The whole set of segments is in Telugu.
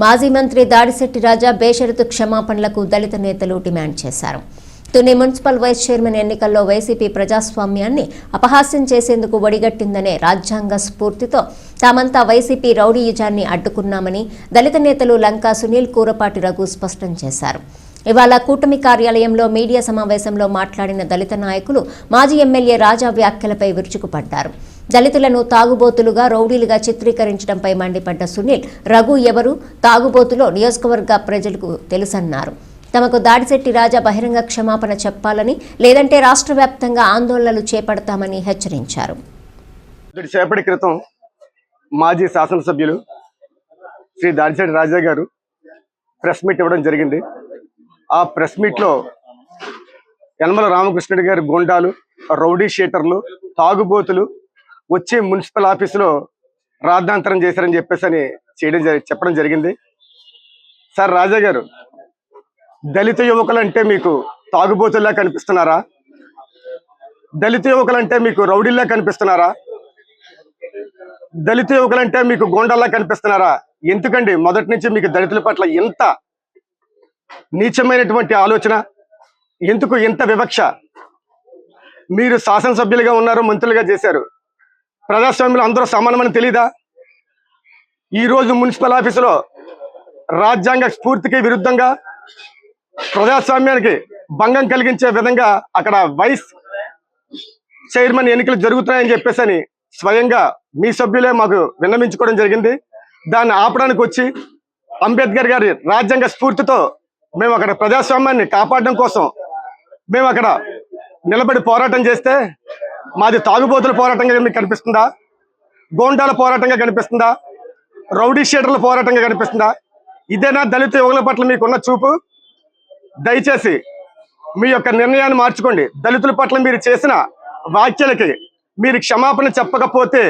మాజీ మంత్రి దాడిశెట్టి రాజా బేషరతు క్షమాపణలకు దళిత నేతలు డిమాండ్ చేశారు. తుని మున్సిపల్ వైస్ చైర్మన్ ఎన్నికల్లో వైసీపీ ప్రజాస్వామ్యాన్ని అపహాస్యం చేసేందుకు ఒడిగట్టిందనే రాజ్యాంగ స్ఫూర్తితో తామంతా వైసీపీ రౌడీయుజాన్ని అడ్డుకున్నామని దళిత నేతలు లంకా సునీల్ కూరపాటి రఘు స్పష్టం చేశారు. ఇవాళ కూటమి కార్యాలయంలో మీడియా సమావేశంలో మాట్లాడిన దళిత నాయకులు మాజీ ఎమ్మెల్యే రాజా వ్యాఖ్యలపై విరుచుకుపడ్డారు. దళితులను తాగుబోతులుగా రౌడీలుగా చిత్రీకరించడంపై మండిపడ్డ సునీల్ రఘు ఎవరు? తాగుబోతులో నియోజకవర్గ ప్రజలకు తెలుసన్నారు. తమకు దాడిశెట్టి రాజా బహిరంగ క్షమాపణ చెప్పాలని లేదంటే రాష్ట్ర వ్యాప్తంగా ఆందోళనలు చేపడతామని హెచ్చరించారు. సేపటి క్రితం మాజీ శాసనసభ్యులు శ్రీ దాడిశెట్టి రాజా గారు ప్రెస్ మీట్ ఇవ్వడం జరిగింది. ఆ ప్రెస్ మీట్లో యనమల రామకృష్ణుడి గారి గుండాలు రౌడీ షీటర్లు తాగుబోతులు వచ్చి మున్సిపల్ ఆఫీసులో రాద్ధాంతరం చేశారని చెప్పేసి అని చేయడం చెప్పడం జరిగింది. సార్ రాజా గారు దళిత యువకులంటే మీకు తాగుబోతుల్లా కనిపిస్తున్నారా? దళిత యువకులంటే మీకు రౌడీల్లా కనిపిస్తున్నారా? దళిత యువకులంటే మీకు గోండల్లా కనిపిస్తున్నారా? ఎందుకండి మొదటి నుంచి మీకు దళితుల పట్ల ఎంత నీచమైనటువంటి ఆలోచన? ఎందుకు ఎంత వివక్ష? మీరు శాసనసభ్యులుగా ఉన్నారు మంత్రులుగా చేశారు. ప్రజాస్వామ్యంలో అందరూ సమానమని తెలీదా? ఈ రోజు మున్సిపల్ ఆఫీసులో రాజ్యాంగ స్ఫూర్తికి విరుద్ధంగా ప్రజాస్వామ్యానికి భంగం కలిగించే విధంగా అక్కడ వైస్ చైర్మన్ ఎన్నికలు జరుగుతున్నాయని చెప్పేసి అని స్వయంగా మీ సభ్యులే మాకు విన్నవించుకోవడం జరిగింది. దాన్ని ఆపడానికి వచ్చి అంబేద్కర్ గారి రాజ్యాంగ స్ఫూర్తితో మేము అక్కడ ప్రజాస్వామ్యాన్ని కాపాడడం కోసం మేము అక్కడ నిలబడి పోరాటం చేస్తే మాది తాగుబోతుల పోరాటంగా మీకు కనిపిస్తుందా? గోండాల పోరాటంగా కనిపిస్తుందా? రౌడీ షీటర్ల పోరాటంగా కనిపిస్తుందా? ఇదేనా దళిత యువకుల పట్ల మీకున్న చూపు? దయచేసి మీ యొక్క నిర్ణయాన్ని మార్చుకోండి. దళితుల పట్ల మీరు చేసిన వ్యాఖ్యలకి మీరు క్షమాపణ చెప్పకపోతే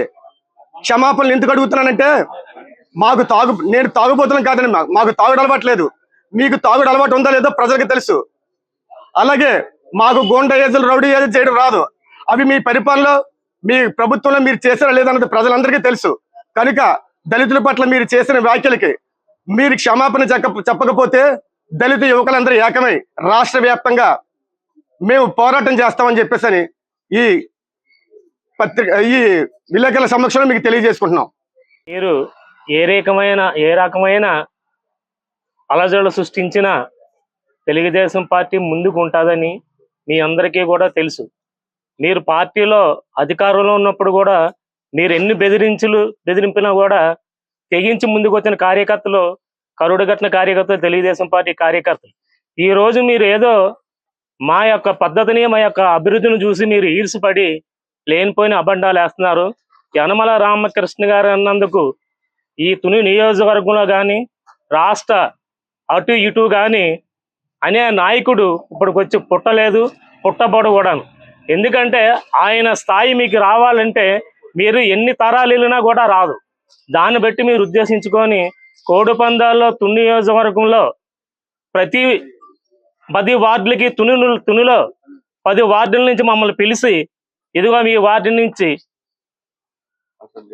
క్షమాపణలు ఎందుకు అడుగుతున్నానంటే మాకు తాగు నేను తాగుబోతున్నాను కాదని మాకు తాగుడు అలవాటు లేదు. మీకు తాగుడు అలవాటు ఉందో లేదో ప్రజలకు తెలుసు. అలాగే మాకు గోండ ఏజులు రౌడీ ఏజులు చేయడం రాదు. అవి మీ పరిపాలనలో మీ ప్రభుత్వంలో మీరు చేసారా లేదన్నది ప్రజలందరికీ తెలుసు. కనుక దళితుల పట్ల మీరు చేసిన వ్యాఖ్యలకి మీరు క్షమాపణ చెప్పకపోతే దళిత యువకులందరూ ఏకమై రాష్ట్ర వ్యాప్తంగా మేము పోరాటం చేస్తామని చెప్పేసి అని ఈ పత్రిక ఈ విలేకరుల సమక్షంలో మీకు తెలియజేసుకుంటున్నాం. మీరు ఏ రకమైన ఏ రకమైన అలజడులు సృష్టించిన తెలుగుదేశం పార్టీ ముందుకు ఉంటుందని మీ అందరికీ కూడా తెలుసు. మీరు పార్టీలో అధికారంలో ఉన్నప్పుడు కూడా మీరు ఎన్ని బెదిరించులు బెదిరింపినా కూడా తెగించి ముందుకు వచ్చిన కార్యకర్తలు కరుడుగట్టిన కార్యకర్తలు తెలుగుదేశం పార్టీ కార్యకర్తలు. ఈ రోజు మీరు ఏదో మా యొక్క పద్ధతిని మా యొక్క అభివృద్ధిని చూసి మీరు ఈర్సుపడి లేనిపోయిన అబండాలు వేస్తున్నారు. యనమల రామకృష్ణ గారు అన్నందుకు ఈ తుని నియోజకవర్గంలో కానీ రాష్ట్ర అటు ఇటు కానీ అనే నాయకుడు ఇప్పటికొచ్చి పుట్టలేదు పుట్టబడు కూడాను ఎందుకంటే ఆయన స్థాయి మీకు రావాలంటే మీరు ఎన్ని తరాలు వెళ్ళినా కూడా రాదు. దాన్ని బట్టి మీరు ఉద్దేశించుకొని కోడి పందాల్లో తుని నియోజకవర్గంలో ప్రతి పది వార్డులకి తుని తునిలో పది వార్డుల నుంచి మమ్మల్ని పిలిచి ఇదిగో మీ వార్డు నుంచి